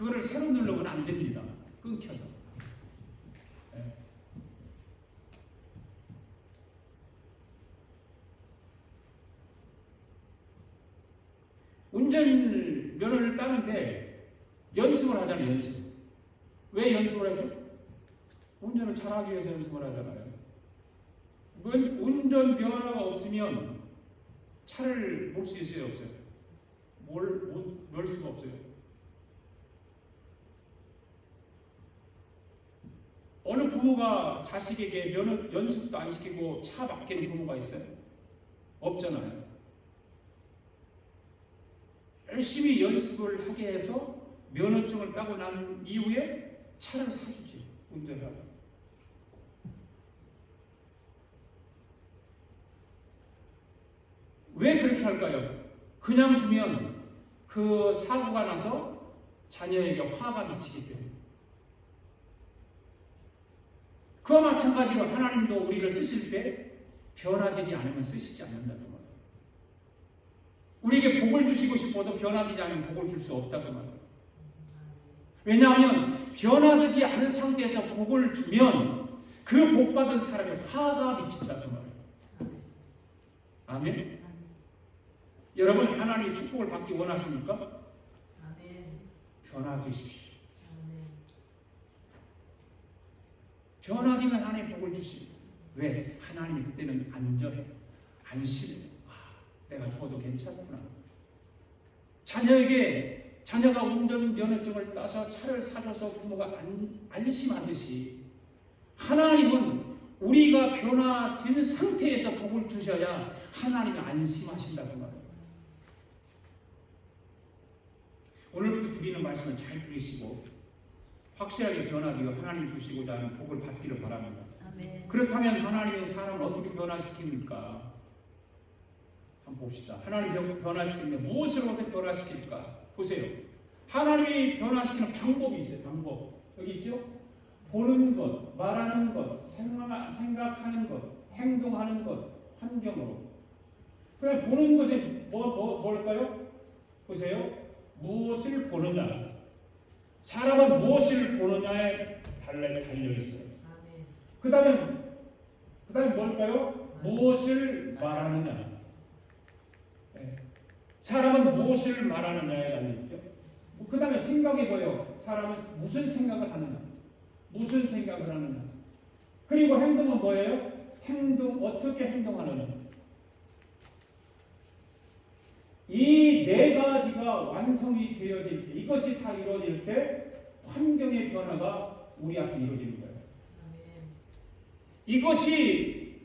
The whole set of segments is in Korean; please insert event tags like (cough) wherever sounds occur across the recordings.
그거를 새로 누르면 안 됩니다. 끊겨서. 예. 운전 면허를 따는데 연습을 하잖아요. 연습. 왜 연습을 하죠? 운전을 잘하기 위해서 연습을 하잖아요. 운- 운전 면허가 없으면 차를 몰 수 있어요, 없어요? 몰, 못, 몰 수가 없어요. 어느 부모가 자식에게 면허 연습도 안 시키고 차 맡기는 부모가 있어요? 없잖아요. 열심히 연습을 하게 해서 면허증을 따고 난 이후에 차를 사주지 운전을 하자. 왜 그렇게 할까요? 그냥 주면 그 사고가 나서 자녀에게 화가 미치기 때문에. 그와 마찬가지로 하나님도 우리를 쓰실 때 변화되지 않으면 쓰시지 않는다는 말이에요. 우리에게 복을 주시고 싶어도 변화되지 않으면 복을 줄 수 없다고 말이에요. 왜냐하면 변화되지 않은 상태에서 복을 주면 그 복 받은 사람의 화가 미친다는 말이에요. 아멘. 여러분 하나님의 축복을 받기 원하십니까? 아멘. 변화되십시오. 아멘. 변화되면 하나님 복을 주시고 왜? 하나님이 그때는 안전해. 안심해. 아, 내가 죽어도 괜찮구나. 자녀에게 자녀가 운전 면허증을 따서 차를 사줘서 부모가 안, 안심하듯이 하나님은 우리가 변화된 상태에서 복을 주셔야 하나님이 안심하신다고 말해요. 오늘부터 드리는 말씀을 잘 들으시고 확실하게 변화되어 하나님 주시고자 하는 복을 받기를 바랍니다. 아멘. 그렇다면 하나님의 사람을 어떻게 변화시킵니까? 한번 봅시다. 하나님 변- 변화시키는데 무엇을 어떻게 변화시킬까? 보세요. 하나님이 변화시키는 방법이 있어요. 방법. 여기 있죠? 보는 것, 말하는 것, 생각, 생각하는 것, 행동하는 것, 환경으로. 그냥 보는 것이 뭐, 뭐, 뭘까요? 보세요. 무엇을 보느냐. 사람은 무엇을 보느냐에 달려, 달려 있어요. 그 다음에, 그 다음에 뭘까요? 무엇을 말하느냐. 예. 사람은 무엇을 말하느냐에 달려있죠. 그 다음에 생각이 뭐예요? 사람은 무슨 생각을 하느냐. 무슨 생각을 하느냐. 그리고 행동은 뭐예요? 행동, 어떻게 행동하느냐. 이 네 가지가 완성이 되어질 때, 이것이 다 이루어질 때, 환경의 변화가 우리 앞에 이루어지는 거예요. 이것이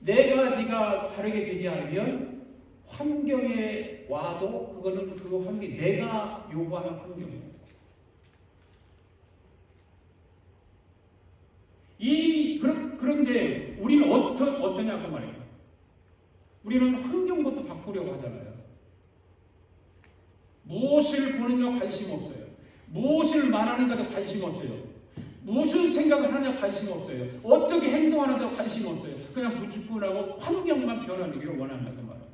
네 가지가 바르게 되지 않으면 환경에 와도 그거는 그 환경 내가 요구하는 환경이에요. 이 그런 그런데 우리는 어떠 어떠냐 그 말이에요. 우리는 환경부터 바꾸려고 하잖아요. 무엇을 보느냐 관심 없어요. 무엇을 말하는가도 관심 없어요. 무슨 생각을 하냐 관심 없어요. 어떻게 행동하는가 관심 없어요. 그냥 무조건하고 환경만 변화되기를 원한다는 말이에요.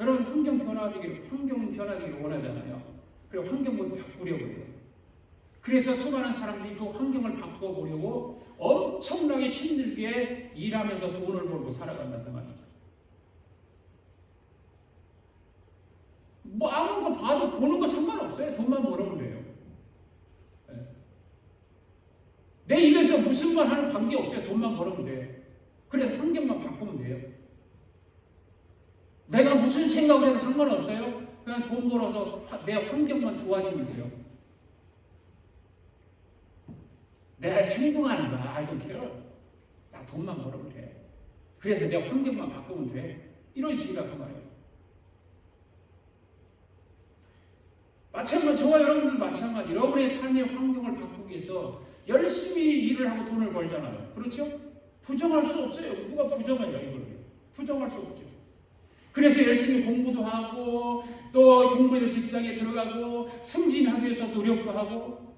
여러분 환경 변화되기를 환경 변화되기를 원하잖아요. 그리고 환경부터 바꾸려고 해요. 그래서 수많은 사람들이 그 환경을 바꿔보려고 엄청나게 힘들게 일하면서 돈을 벌고 살아간다는 말이죠. 뭐 아무런 거 봐도 보는 거 상관없어요. 돈만 벌으면 돼요. 예. 내 입에서 무슨 말 하는 관계 없어요. 돈만 벌으면 돼. 그래서 환경만 바꾸면 돼요. 내가 무슨 생각을 해도 상관없어요. 그냥 돈 벌어서 화- 내 환경만 좋아지면 돼요. 내가 행동하는 거야. I don't care. 나 돈만 벌으면 돼. 그래서 내 환경만 바꾸면 돼. 이런 식이라고 말해요. 마찬가지 저와 여러분들 마찬가지 여러분의 삶의 환경을 바꾸기 위해서 열심히 일을 하고 돈을 벌잖아요. 그렇죠? 부정할 수 없어요. 누가 부정해요 이거를? 부정할 수 없죠. 그래서 열심히 공부도 하고 또 공부해서 직장에 들어가고 승진하기 위해서 노력도 하고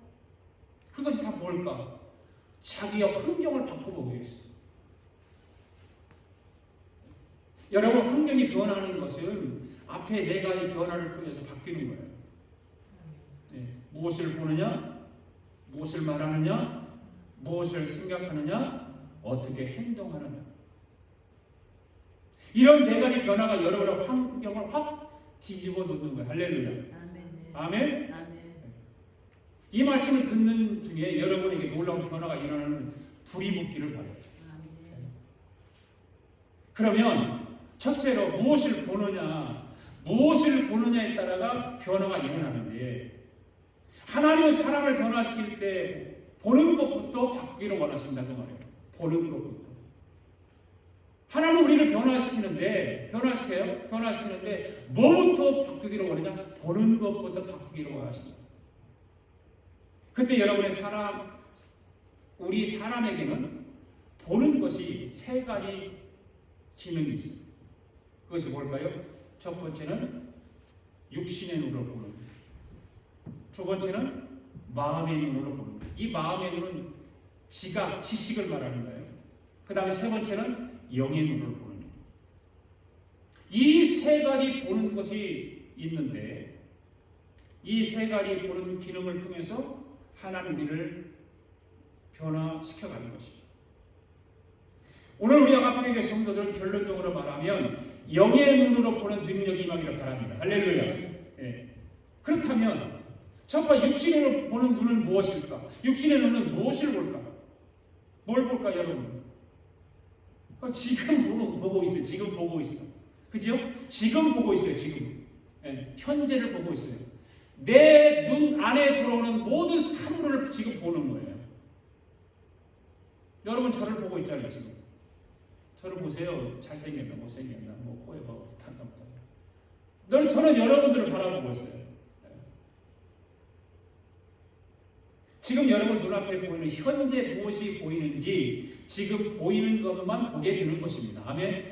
그것이 다 뭘까? 자기의 환경을 바꿔보기 위해서. 여러분 환경이 변하는 것은 앞에 네 가지 변화를 통해서 바뀌는 거예요. 네. 무엇을 보느냐? 무엇을 말하느냐? 무엇을 생각하느냐? 어떻게 행동하느냐? 이런 네 가지 변화가 여러분의 환경을 확 뒤집어 놓는 거예요. 할렐루야. 아멘. 아멘. 아멘. 이 말씀을 듣는 중에 여러분에게 놀라운 변화가 일어나는 불이 붙기를. 아멘. 그러면 첫째로 무엇을 보느냐, 무엇을 보느냐에 따라가 변화가 일어나는데 하나님은 사람을 변화시킬 때 보는 것부터 바꾸기를 원하신다고 말해요. 보는 것부터. 하나님은 우리를 변화시키는데 변화시켜요. 변화시키는데 뭐부터 바꾸기를 원하냐? 보는 것부터 바꾸기를 원하신다. 그때 여러분의 사람 우리 사람에게는 보는 것이 세 가지 기능이 있습니다. 그것이 뭘까요? 첫 번째는 육신의 눈으로 보는 것. 두 번째는 마음의 눈으로 것. 이 마음의 눈은 지각, 지식을 말하는 거예요. 그 다음에 세 번째는 영의 눈으로 보는 것. 이세 가지 보는 것이 있는데 이 세 가지 보는 기능을 통해서 하나님 우리를 변화시켜가는 것입니다. 오늘 우리 아가페의 성도들은 결론적으로 말하면 영의 눈으로 보는 능력이 임하기를 바랍니다. 할렐루야. 네. 예. 그렇다면 첫번 육신으로 보는 눈은 무엇일까? 육신의 눈은 무엇을 볼까? 뭘 볼까 여러분? 어, 지금 (laughs) 보고, 보고 있어요. 지금 보고 있어. 그죠? 지금 보고 있어요. 지금. 예, 현재를 보고 있어요. 내 눈 안에 들어오는 모든 사물을 지금 보는 거예요. 여러분 저를 보고 있잖아요. 지금. 저를 보세요. 잘생겼나 못생겼나 뭐 붙었나 보다. 늘 저는 여러분들을 바라보고 있어요. 네. 지금 여러분 눈앞에 보이는 현재 무엇이 보이는지 지금 보이는 것만 보게 되는 것입니다. 아멘.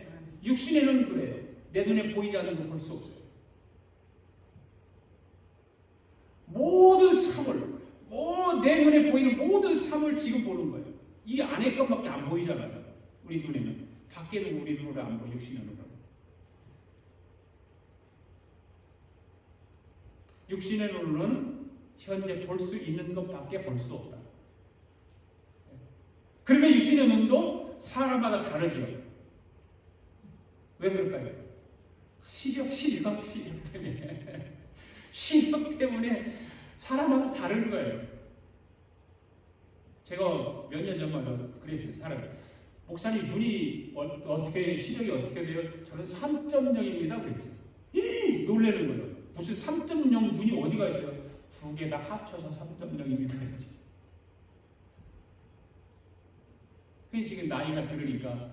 눈은 그래요. 내 눈에 보이지 않는 거볼수 없어요. 모든 사물, 뭐 내 눈에 보이는 모든 사물 지금 보는 거예요. 이 안에 것밖에 안 보이잖아요. 우리 눈에는 밖에는 우리 눈으로 안 보여 육신의 눈으로. 육신의 눈은 현재 볼 수 있는 것밖에 볼 수 없다. 그러면 육신의 눈도 사람마다 다르죠. 왜 그럴까요? 시력, 시력, 시력 때문에. (laughs) 시력 때문에 사람마다 다른 거예요. 제가 몇 년 전만 그랬어요. 사람 목사님 눈이 어, 어떻게 시력이 어떻게 돼요? 저는 3.0입니다. 그랬죠. 이 놀래는 거예요. 무슨 3.0 눈이 어디가 있어요? 두 개 다 합쳐서 3.0입니다. 그랬지. 그 지금 나이가 들으니까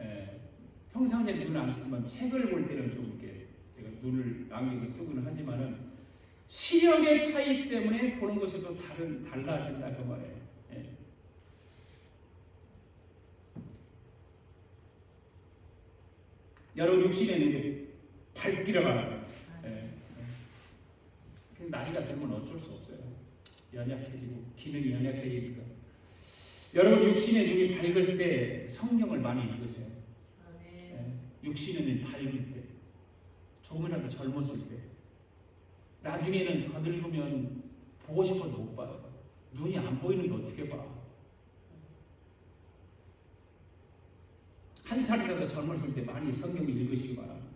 에, 평상시에 눈을 안 쓰지만 책을 볼 때는 좀 이렇게 제가 눈을 안경을 쓰고는 하지만은 시력의 차이 때문에 보는 것이 또 다른 달라진다 그 말이에요. 예. 여러분 육신의 눈이 밝기를 바랍니다. 예. 그 나이가 들면 어쩔 수 없어요. 연약해지고 기능이 연약해지니까. 여러분 육신의 눈이 밝을 때 성경을 많이 읽으세요. 아멘. 예. 육신의 눈이 밝을 때, 조금이라도 젊었을 때, 나중에는 더 늙으면 보고 싶어도 못 봐요. 눈이 안 보이는데 어떻게 봐? 한 살이라도 젊었을 때 많이 성경 읽으시기 바랍니다.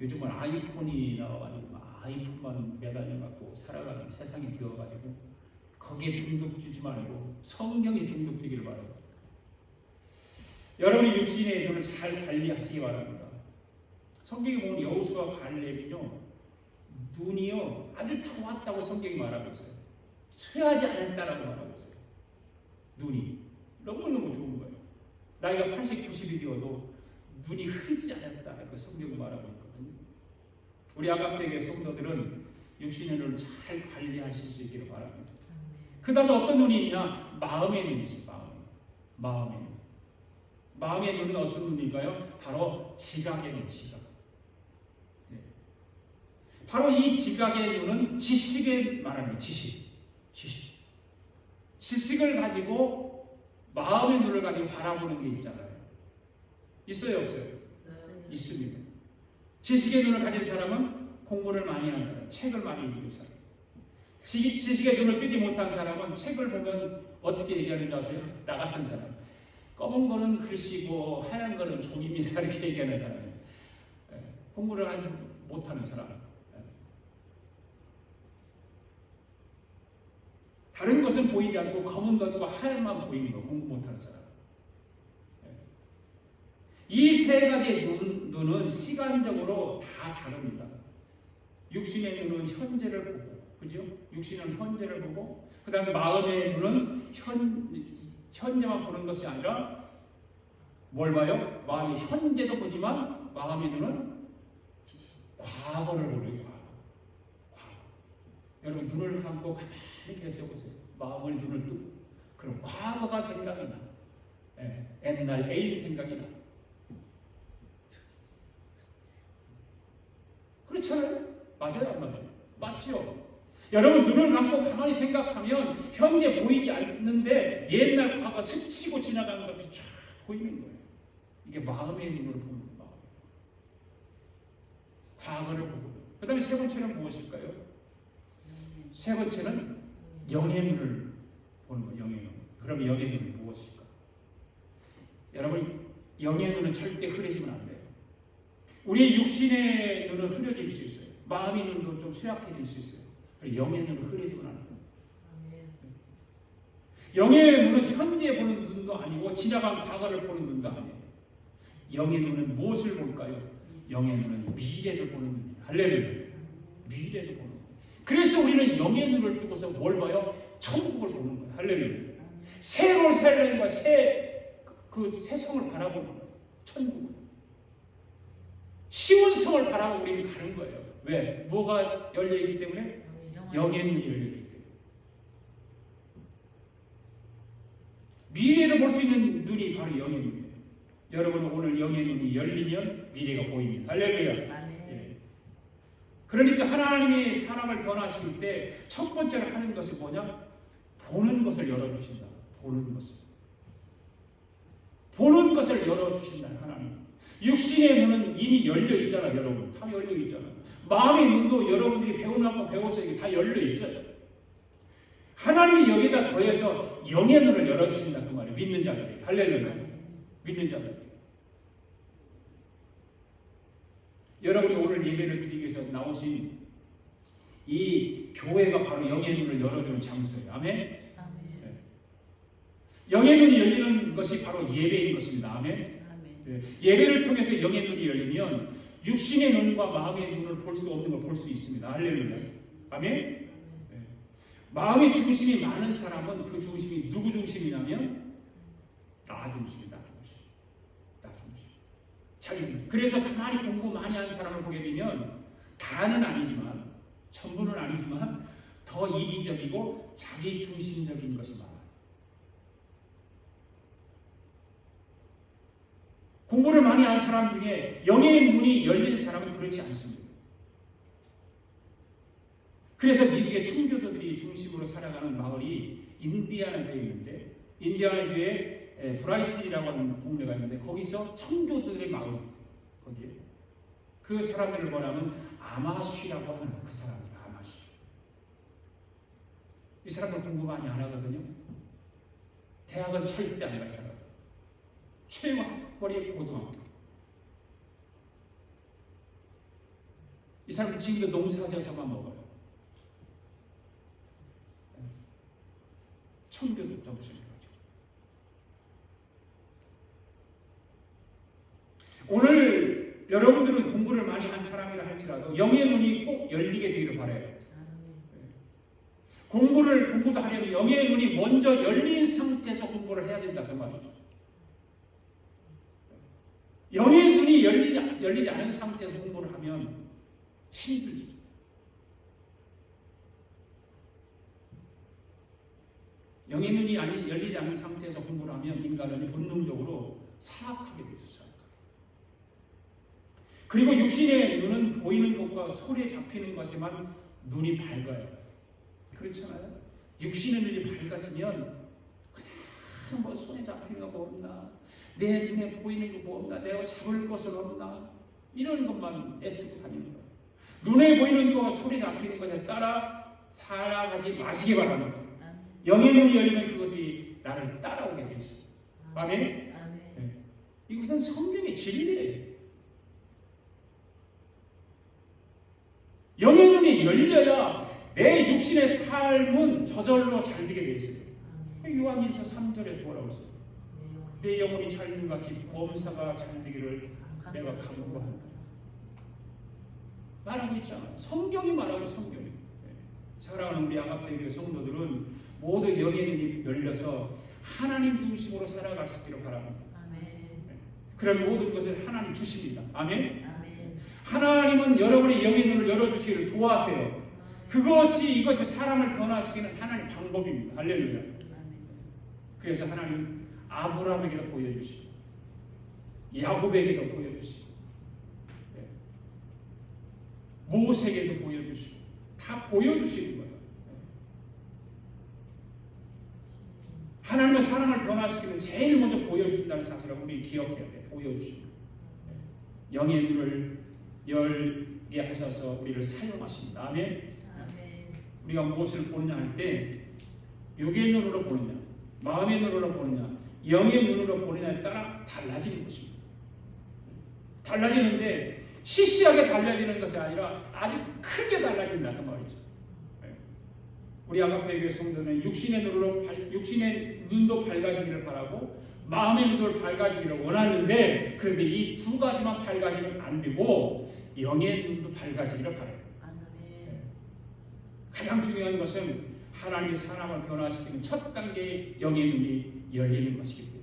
요즘은 아이폰이 나와가지고 막 아이폰만 매달려갖고 살아가는 세상이 되어가지고 거기에 중독되지 말고 성경에 중독되기를 바랍니다. 여러분이 육신의 눈을 잘 관리하시기 바랍니다. 성경에 보면 여호수아 갈렙이요 눈이요 아주 좋았다고 성경이 말하고 있어요. 쇠하지 않았다라고 말하고 있어요. 눈이 너무너무 좋은 거예요. 나이가 80, 90이 되어도 눈이 흐리지 않았다라고 성경이 말하고 있거든요. 우리 아가페의 성도들은 육신의 눈을 잘 관리하실 수 있기를 바랍니다. 그 다음에 어떤 눈이 있냐? 마음의 눈이지, 마음. 마음의 눈. 마음의 눈은 어떤 눈일까요? 바로 지각의 눈, 지각. 네. 바로 이 지각의 눈은 지식을 말합니다. 지식. 지식. 지식을 가지고 마음의 눈을 가지고 바라보는 게 있잖아요. 있어요, 없어요? 있습니다. 지식의 눈을 가진 사람은 공부를 많이 하는 사람, 책을 많이 읽는 사람. 지- 지식의 눈을 뜨지 못한 사람은 책을 보면 어떻게 얘기하는지 아세요? 나 같은 사람. 검은 거는 글씨고 하얀 거는 종입니다. (laughs) 이렇게 얘기하는 사람이에요. 예, 공부를 못하는 사람. 예. 다른 것은 보이지 않고 검은 것과 하얀만 보이는 거 공부 못하는 사람. 이 세 가지의 눈, 눈은 시간적으로 다 다릅니다. 육신의 눈은 현재를 보고, 그죠? 육신은 현재를 보고, 그 다음에 마음의 눈은 현, 현재만 보는 것이 아니라 뭘 봐요? 마음이 현재도 보지만 마음의 눈은 과거를 보는 과거. 과거. 여러분 눈을 감고 가만히 계세요 보세요. 마음을 눈을 뜨고 그럼 과거가 생각이 나. 예, 옛날 애인 생각이 나. 그렇잖아요. 맞아요, 안 맞아요? 맞죠? 여러분 눈을 감고 가만히 생각하면 현재 보이지 않는데 옛날 과거 스치고 지나가는 것들이 쫙 보이는 거예요. 이게 마음의 눈으로 보는 마음. 과거를 보고. 그 다음에 세 번째는 무엇일까요? 세 번째는 영의 눈을 보는 거예요. 영의 눈. 그럼 영의 눈은 무엇일까? 여러분 영의 눈은 절대 흐려지면 안 돼요. 우리의 육신의 눈은 흐려질 수 있어요. 마음의 눈도 좀 쇠약해질 수 있어요. 영의 눈은 흐려지면 안 돼요. 영의 눈은 현재 보는 눈도 아니고 지나간 과거를 보는 눈도 아니에요. 영의 눈은 무엇을 볼까요? 영의 눈은 미래를 보는 눈이에요. 할렐루야. 미래를 보는 거예요. 그래서 우리는 영의 눈을 뜨고서 뭘 봐요? 천국을 보는 거예요. 할렐루야. 새로운 살림과 새 그 세성을 바라보는 거예요. 천국을. 시온성을 바라보고 우리는 가는 거예요. 왜? 뭐가 열려 있기 때문에 영의 눈이 열려 있기 때문에. 미래를 볼 수 있는 눈이 바로 영의 눈이에요. 여러분 오늘 영의 눈이 열리면 미래가 보입니다. 할렐루야. 예. 그러니까 하나님이 사람을 변화시킬 때 첫 번째로 하는 것이 뭐냐? 보는 것을 열어주신다. 보는 것을. 보는 것을 열어주신다. 하나님. 육신의 눈은 이미 열려 있잖아, 여러분. 다 열려 있잖아. 마음의 눈도 여러분들이 배우는 거 배워서 이게 다 열려 있어요. 하나님이 여기다 더해서 영의 눈을 열어주신다. 그 말이에요. 믿는 자들이. 할렐루야. 믿는 자들. 여러분이 오늘 예배를 드리기 위해서 나오신 이 교회가 바로 영의 눈을 열어주는 장소예요. 아멘. 영의 눈이 열리는 것이 바로 예배인 것입니다. 아멘. 네. 예배를 통해서 영의 눈이 열리면 육신의 눈과 마음의 눈을 볼 수 없는 걸 볼 수 있습니다. 할렐루야. 아멘. 네. 마음의 중심이 많은 사람은 그 중심이 누구 중심이냐면 나 중심이다. 중심. 나 중심. 자기. 그래서 가만히 공부 많이 한 사람을 보게 되면 다는 아니지만 전부는 아니지만 더 이기적이고 자기 중심적인 것이 많아. 공부를 많이 한 사람 중에 영의 눈이 열린 사람은 그렇지 않습니다. 그래서 미국의 청교도들이 중심으로 살아가는 마을이 인디아나주에 있는데 인디아나주에 에, 브라이튼이라고 하는 동네가 있는데 거기서 청교도들의 마을 거기에 그 사람들을 뭐냐면 아마쉬라고 하는 그 사람들 아마쉬 이 사람들 공부 많이 안 하거든요. 대학은 절대 안 갈 사람. 최고 학벌이 고등학교. 이 사람은 지금도 농사져서만 먹어요. 청교도 생각하죠. 오늘 여러분들은 공부를 많이 한 사람이라 할지라도 영의 눈이 꼭 열리게 되기를 바래요. 공부를 공부도 하려면 영의 눈이 먼저 열린 상태에서 공부를 해야 된다 그 말이죠. 영의 눈이 열리지, 열리지 않은 상태에서 공부를 하면 힘들지. 영의 눈이 열리지 않은 상태에서 공부를 하면 인간은 본능적으로 사악하게 되죠. 그리고 육신의 눈은 보이는 것과 소리에 잡히는 것에만 눈이 밝아요. 그렇잖아요. 육신의 눈이 밝아지면 그냥 뭐 손에 잡히는 거 없나, 내 눈에 보이는 게뭐 없나, 내가 잡을 것은 없나 이런 것만 애쓰고 다니는 거예요. 눈에 보이는 것과 소리 잡히는 것에 따라 살아가지 마시기 바랍니다. 영의 눈이 열리면 그것들이 나를 따라오게 돼 있어요. 아멘. 아멘. 이것은 성경의 진리예요. 영의 눈이 열려야 내 육신의 삶은 저절로 잘 되게 돼 있어요. 요한일서 3절에서 뭐라고 했어요? 내 영혼이 잘된 같이 범사가 잘 되기를 내가 간구한다. 말하고 있잖아요. 성경이 말하고 성경이. 네. 사랑하는 우리 아가페교 성도들은 모두 영의 눈이 열려서 하나님 중심으로 살아갈 수 있기를 바랍니다. 아멘. 그런 모든 것을 하나님 주십니다. 아멘. 아멘. 하나님은 여러분의 영의 눈을 열어주시기를 좋아하세요. 그것이 이것이 사람을 변화시키는 하나님 방법입니다. 할렐루야. 그래서 하나님 아브라함에게도 보여주시고 야곱에게도 보여주시고 네. 모세에게도 보여주시고 다 보여주시는 거예요. 네. 하나님은 사람을 변화시키는 제일 먼저 보여주신다는 사실을 우리 기억해야 돼. 보여주시고 네. 영의 눈을 열게 하셔서 우리를 사용하십니다. 아멘. 아멘. 우리가 무엇을 보느냐 할 때 육의 눈으로 보느냐, 마음의 눈으로 보느냐, 영의 눈으로 보느냐에 따라 달라지는 것입니다. 달라지는데 시시하게 달라지는 것이 아니라 아주 크게 달라진다 그 말이죠. 네. 우리 아가페 교회 성도는 육신의 눈으로 밝- 육신의 눈도 밝아지기를 바라고 마음의 눈도 밝아지기를 원하는데 그런데 이 두 가지만 밝아지면 안 되고 영의 눈도 밝아지기를 바라요. 아멘. 가장 중요한 것은 하나님이 사람을 변화시키는 첫 단계의 영의 눈이 열리는 것이기 때문에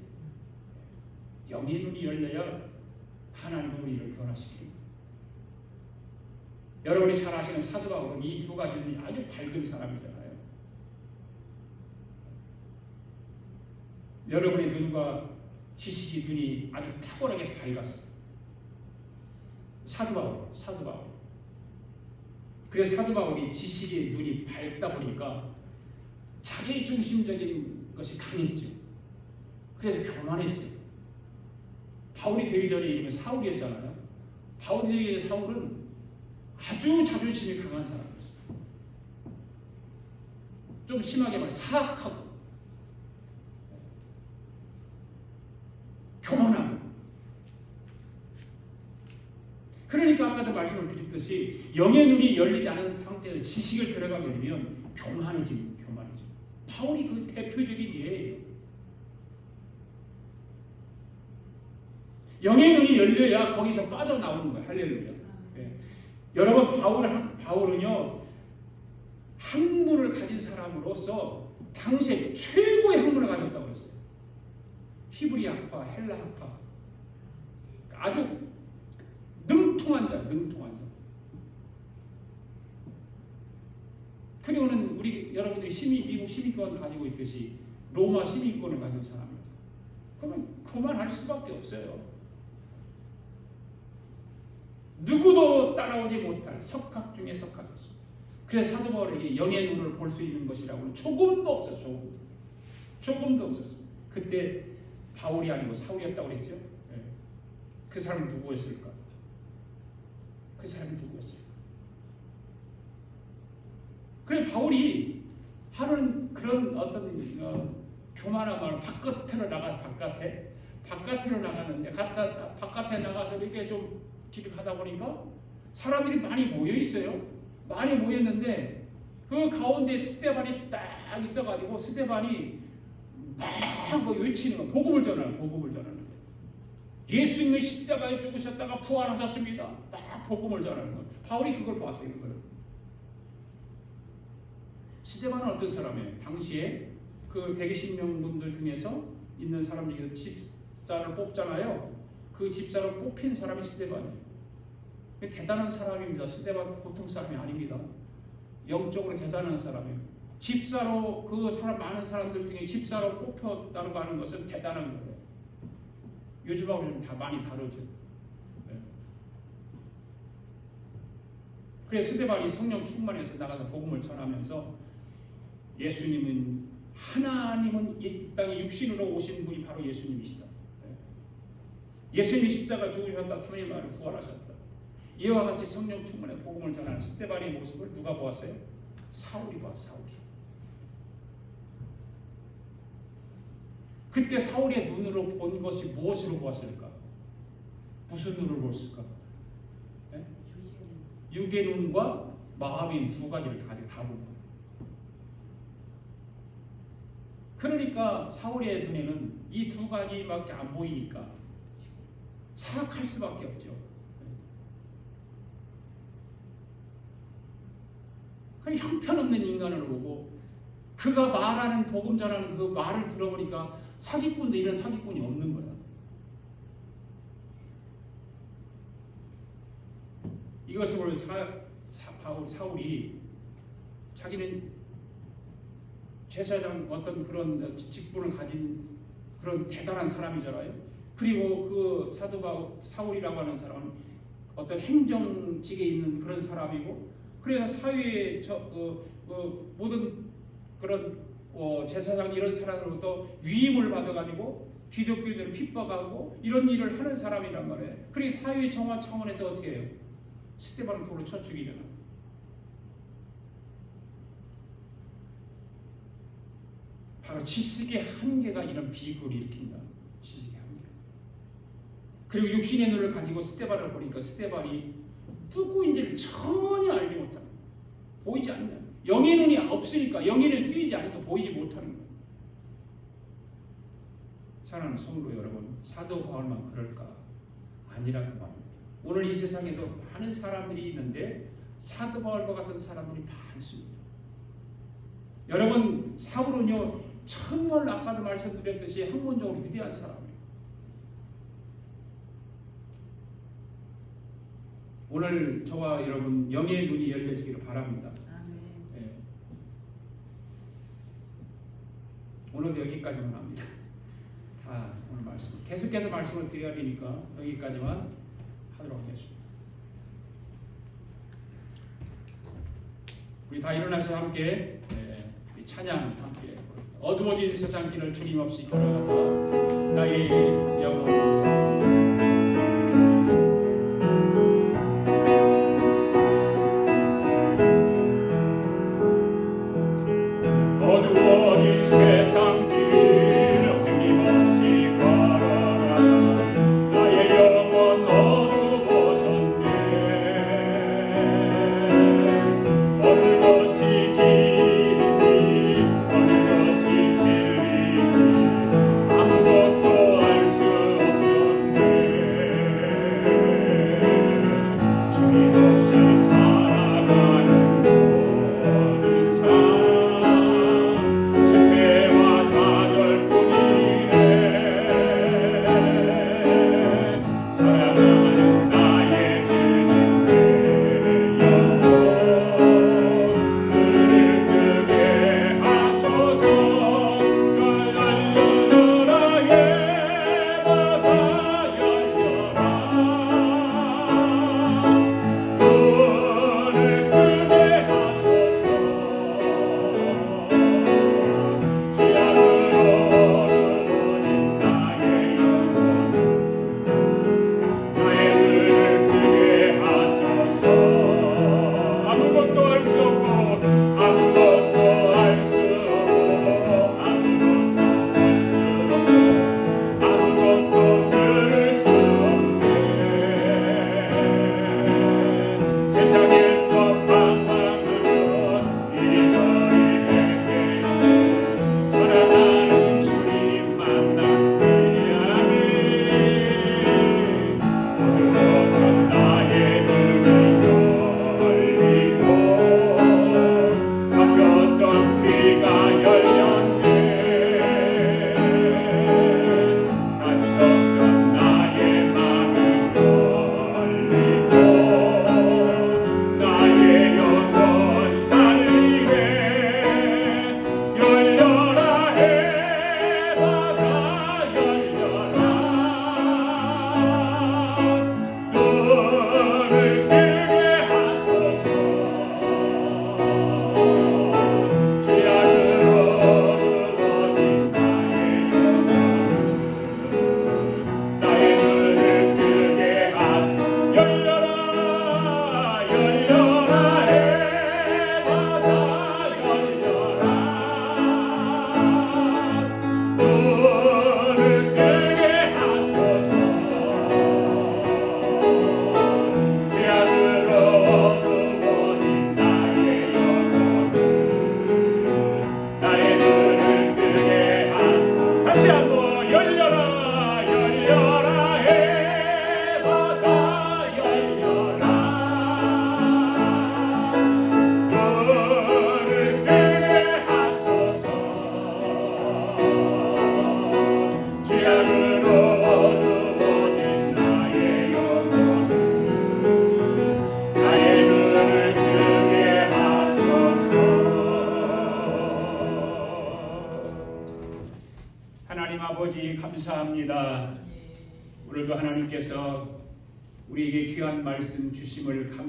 영의 눈이 열려야 하나님은 우리를 변화시킵니다. 여러분이 잘 아시는 사도 바울은 이 두 가지 눈이 아주 밝은 사람이잖아요. 여러분의 눈과 지식이 눈이 아주 탁월하게 밝았어요. 사도 바울, 사도 바울. 그래서 사도 바울이 지식의 눈이 밝다 보니까 자기 중심적인 것이 강했죠. 그래서 교만했죠. 바울이 되기 전에 이름이 사울이었잖아요. 바울이 되기 전에 사울은 아주 자존심이 강한 사람이었어요. 좀 심하게 말해 사악하고 교만하고 그러니까 아까도 말씀을 드렸듯이 영의 눈이 열리지 않은 상태에서 지식을 들어가게 되면 교만해지. 바울이 그 대표적인 예예요. 영의 눈이 열려야 거기서 빠져나오는 거예요. 할렐루야. 예. 여러분 바울 바울은요 학문을 가진 사람으로서 당시에 최고의 학문을 가졌다고 했어요. 히브리 학파, 헬라 학파 아주 능통한 자, 능통한 자. 그리고는 우리 여러분들이 시민 미국 시민권 가지고 있듯이 로마 시민권을 가진 사람입니다. 그러면 그만할 수밖에 없어요. 누구도 따라오지 못할 석학 중에 석학이었어. 그래서 사도 바울에게 영의 눈을 볼 수 있는 것이라고는 조금도 없었어. 조금도. 조금도 없었어. 그때 바울이 아니고 사울이었다고 그랬죠. 예. 그 사람은 누구였을까? 그 사람이 누구였을까? 그래 바울이 하는 그런 어떤 어, 교만한 말 바깥으로 나가 바깥에 바깥으로 나가는데 갔다 바깥에 나가서 이렇게 좀 가다 보니까 사람들이 많이 모여 있어요. 많이 모였는데 그 가운데 스테반이 딱 있어가지고 스테반이 막뭐 외치는 거 복음을 전하는 복음을 전하는 거. 예수님의 십자가에 죽으셨다가 부활하셨습니다. 딱 복음을 전하는 거. 바울이 그걸 봤어요. 그걸. 스테반은 어떤 사람이에요? 당시에 그 120명 분들 중에서 있는 사람 중에서 집사를 뽑잖아요. 그 집사로 뽑힌 사람이 스테반이에요. 대단한 사람입니다. 스테반 보통 사람이 아닙니다. 영적으로 대단한 사람이에요. 집사로 그 사람 많은 사람들 중에 집사로 뽑혔다는 거 하는 것은 대단한 거예요. 요즘하고 는 다 많이 다르죠. 네. 그래서 스테반이 성령 충만해서 나가서 복음을 전하면서 예수님은 하나님은 이 땅에 육신으로 오신 분이 바로 예수님이시다. 네. 예수님이 십자가 죽으셨다 3일 만에 부활하셨다. 이와 같이 성령 충만의 복음을 전하는 스테반의 모습을 누가 보았어요? 사울이 봐 사울이. 그때 사울의 눈으로 본 것이 무엇으로 보았을까? 무슨 눈으로 보았을까? 예? 육의 눈과 마음의 눈두 가지를 가지고 다 본 거예요. 그러니까 사울의 눈에는 이 두 가지밖에 안 보이니까 사악할 수밖에 없죠. 그 형편없는 인간을 보고 그가 말하는 복음 전하는 그 말을 들어보니까 사기꾼도 이런 사기꾼이 없는 거야. 이것을 보면 사, 사, 사울이 자기는 제사장 어떤 그런 직분을 가진 그런 대단한 사람이잖아요. 그리고 그 사도 바울 사울이라고 하는 사람은 어떤 행정직에 있는 그런 사람이고 그래서 사회의 저, 어, 어, 모든 그런 어, 제사장 이런 사람으로부터 위임을 받아가지고 기독교인들을 핍박하고 이런 일을 하는 사람이란 말이에요. 그리고 사회 정화 차원에서 어떻게 해요? 스테반을 돌로 쳐 죽이잖아. 바로 지식의 한계가 이런 비극을 일으킨다. 지식의 한계. 그리고 육신의 눈을 가지고 스테반을 보니까 스테반이 누구인지를 전혀 알지 못하는. 보이지 않는 영의 눈이 없으니까 영의 눈이 뜨이지 않으니까 보이지 못하는 거야. 사랑하는 성도 여러분, 사도 바울만 그럴까? 아니라고 말합니다. 오늘 이 세상에도 많은 사람들이 있는데 사도 바울과 같은 사람들이 많습니다. 여러분 사울은요 정말 아까도 말씀드렸듯이 학문적으로 위대한 사람이에요. 오늘 저와 여러분 영의 눈이 열려지기를 바랍니다. 예. 오늘도 여기까지만 합니다. 다 오늘 말씀 계속해서 말씀을 드려야 되니까 여기까지만 하도록 하겠습니다. 우리 다 일어나서 함께 예, 우리 찬양 함께. 어두워진 세상 길을 주님 없이 걸어가다 나의 영혼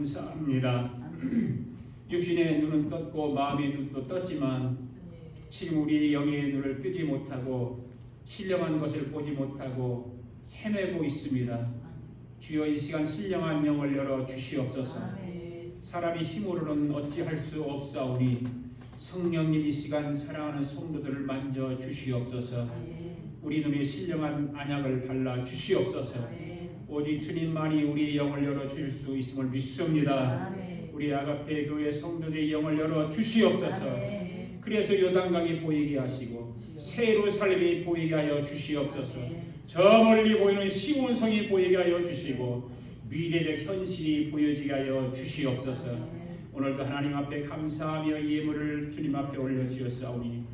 감사합니다. (clears throat) 육신의 눈은 떴고 마음의 눈도 떴지만 지금 우리 영의 눈을 뜨지 못하고 신령한 것을 보지 못하고 헤매고 있습니다. 주여 이 시간 신령한 영을 열어 주시옵소서. 사람이 힘으로는 어찌할 수 없사오니 성령님 이 시간 사랑하는 성도들을 만져 주시옵소서. 우리 눈에 신령한 안약을 발라 주시옵소서. 오직 주님만이 우리의 영을 열어 주실 수 있음을 믿습니다. 우리 아가페 교회 성도들의 영을 열어 주시옵소서. 그래서 요단강이 보이게 하시고 새로 삶이 보이게 하여 주시옵소서. 저 멀리 보이는 시온성이 보이게 하여 주시고 미래적 현실이 보여지게 하여 주시옵소서. 오늘도 하나님 앞에 감사하며 예물을 주님 앞에 올려 지었사오니